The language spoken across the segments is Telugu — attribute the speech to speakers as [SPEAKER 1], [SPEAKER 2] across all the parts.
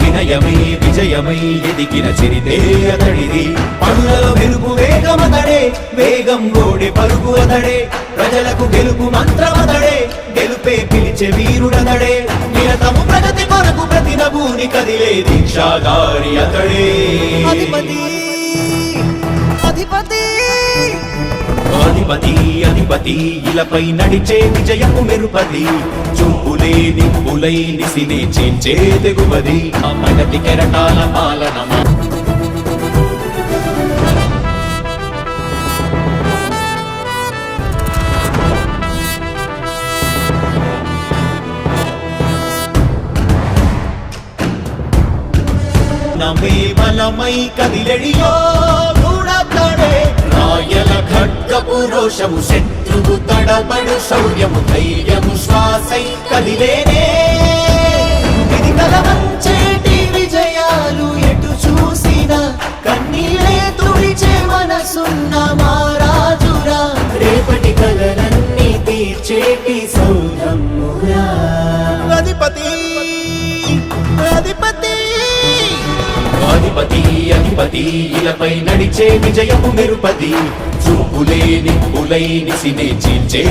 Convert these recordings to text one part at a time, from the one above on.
[SPEAKER 1] వినయమై విజయమై ఎదిగిన చరితే అతడిది. పనులలో వెలుగు వేగమతడే వేగం గోడె పరుగు అతడే. ప్రజలకు గెలుపు మంత్రమతడే గెలుపే పిలిచే వీరుడతడే. నిరతము ప్రగతి కొరకు ప్రతి నభూని కదిలే దీక్షాగారి అతడే.
[SPEAKER 2] అధిపతి అధిపతి.
[SPEAKER 1] అధిపతి అధిపతి ఇలపై నడిచే విజయము మెరుపది చూపులే పులై నిసినే చేంచే తెగువది. అమ్మగతి కెరటాల పాలనమా నమే బలమై కదిలెడియో రాయల ఖడ్గపు రోషము శత్రువు తడబడు శౌర్యము ధైర్యము శ్వాసై కదిలేనే. ఇది కలవంచేటి విజయాలు ఎటు చూసిన కన్నీలే తుడిచే మనసున్న మారాజురా రేపటి కలలన్నీ తీర్చేటి సౌధమురా
[SPEAKER 2] అధిపతి అధిపతి.
[SPEAKER 1] అధిపతి అధిపతి ఇలపై నడిచే విజయము మెరుపది చూపులే నిప్పులై నిసినే చీల్చే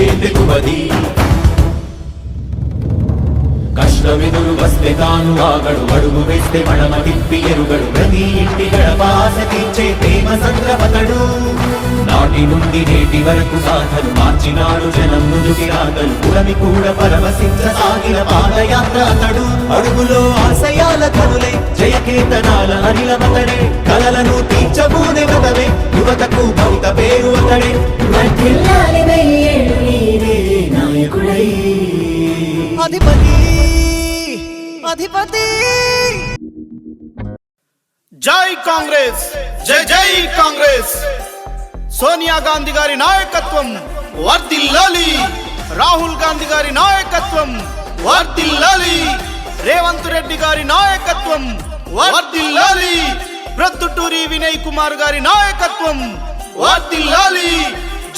[SPEAKER 1] కష్టమెదురు వస్తే తాను ఆగడు అడుగు వేస్తే మడమ తిప్పి ఎరుగడు. ప్రతి ఇంటి గడపాస తీర్చే ప్రేమ సంద్రపతడు. నాటి నుండి నేటి వరకు గాథలు మార్చినాడు జనం నుదుటి రాగలు పురమి కూడా పరవశించ సాగిన పాదయాత్ర అతడు అడుగులో ఆశయాల కనులే జయకేతనాల అనిలమతడే కలలను తీర్చబూనే వ్రతమే యువతకు భవిత పేరు అతడే.
[SPEAKER 2] అధిపతి అధిపతి.
[SPEAKER 3] జై కాంగ్రెస్ జై జై కాంగ్రెస్. సోనియా గాంధీ గారి నాయకత్వం వర్దిల్లాలి. రాహుల్ గాంధీ గారి నాయకత్వం వర్దిల్లాలి. రేవంత్ రెడ్డి గారి నాయకత్వం వర్దిల్లాలి. ప్రొద్దుటూరి వినయ్ కుమార్ గారి నాయకత్వం వర్దిల్లాలి.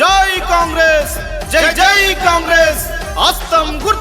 [SPEAKER 3] జై కాంగ్రెస్ జై జై కాంగ్రెస్.
[SPEAKER 4] అస్తం గుర్తు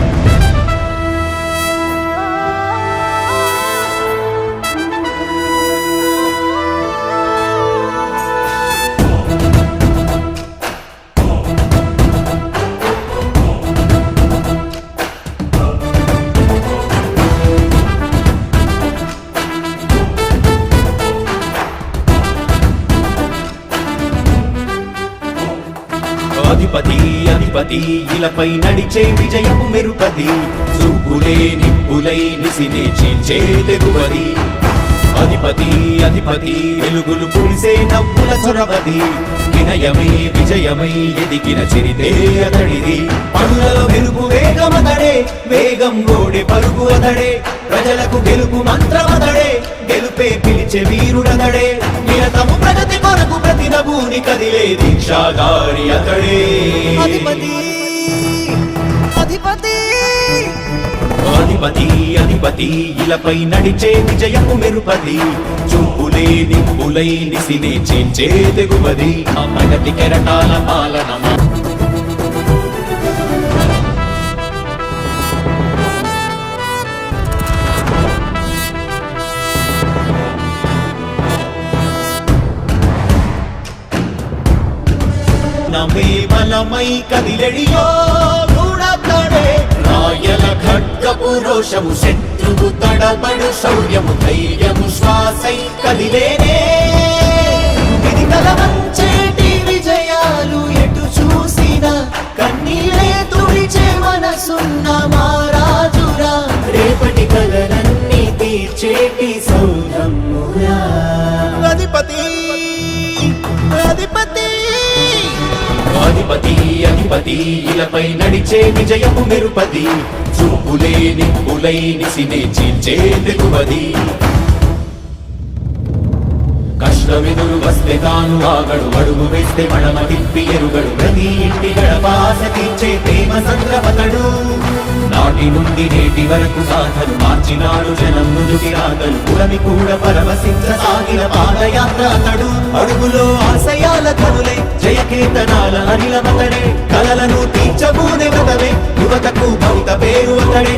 [SPEAKER 1] అధిపతి అధిపతి ఇలపై నడిచే విజయపు మెరుపది చూపులే నిప్పులై నిసినే చీల్చే తెగువది. అధిపతి అధిపతి వెలుగులు పులిసే నవ్వుల చొరవది. వినయమై విజయమై ఎదిగిన చిరితే అతడిది. పనులలో వెలుగు వేగమతడే వేగం గోడే పరుగు అతడే. ప్రజలకు గెలుపు మంత్రమతడే గెలుపే పిలిచే వీరుడతడే. నిరతము ప్రగతి కొరకు ప్రతి నభూని కదిలే దీక్షాగారి అతడే.
[SPEAKER 2] అధిపతి అధిపతి.
[SPEAKER 1] అధిపతి అధిపతి ఇలపై నడిచే విజయము మెరుపది లేని పులై నిసిని చేంచే తెగువది. ఆ ప్రగతి కెరటాల పాలనమా నమే బలమై కదిలెడియో గూడతడే. రాయల ఖడ్గపు రోషము శత్రువు తడబడు శౌర్యము ధైర్యము శ్వాసై కదిలేనే ఇది కలవంచేటి విజయాలు ఎటు చూసిన కన్నీరే తుడిచే మనసున్న మారాజురా రేపటి కలలన్నీ తీర్చేటి సౌరమ్మురా.
[SPEAKER 2] అధిపతి అధిపతి.
[SPEAKER 1] అధిపతి అధిపతి ఇలపై నడిచే విజయము మెరుపది. చూపులే నిప్పులై నిసినే చీల్చే తెగువది కష్టమెదురు వస్తే తాను ఆగడు అడుగు వేస్తే మడమ తిప్పి ఎరుగడు. ప్రతి ఇంటి గడపాస తీర్చే ప్రేమ సంద్రపతడు. నాటి నుండి నేటి వరకు గాథలు మార్చినాడు జనం నుదుటి రాగలు పురమి కూడా పరవశించ సాగిన పాదయాత్ర అతడు. అడుగులో ఆశయాల కనులే జయకేతనాల అనిలమతడే. కలలను తీర్చబూనే వ్రతమే యువతకు భవిత పేరు అతడే.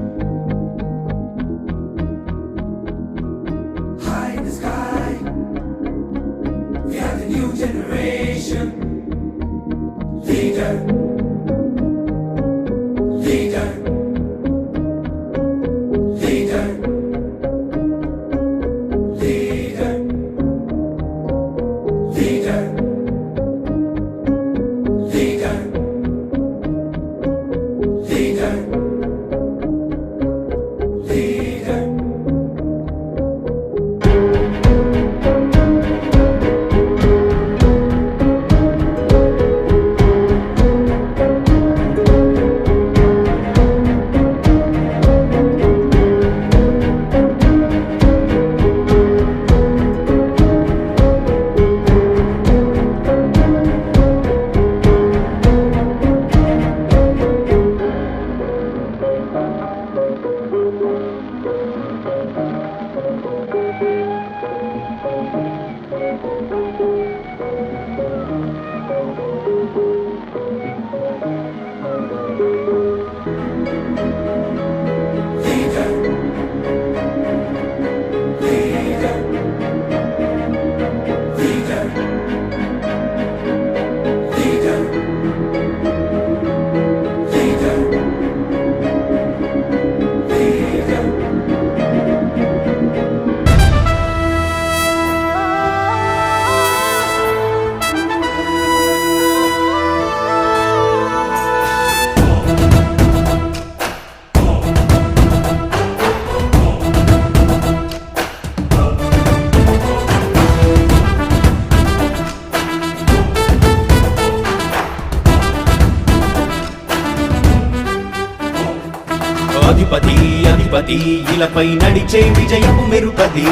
[SPEAKER 1] ఈ ఇలపై నడిచే విజయము మెరుపది.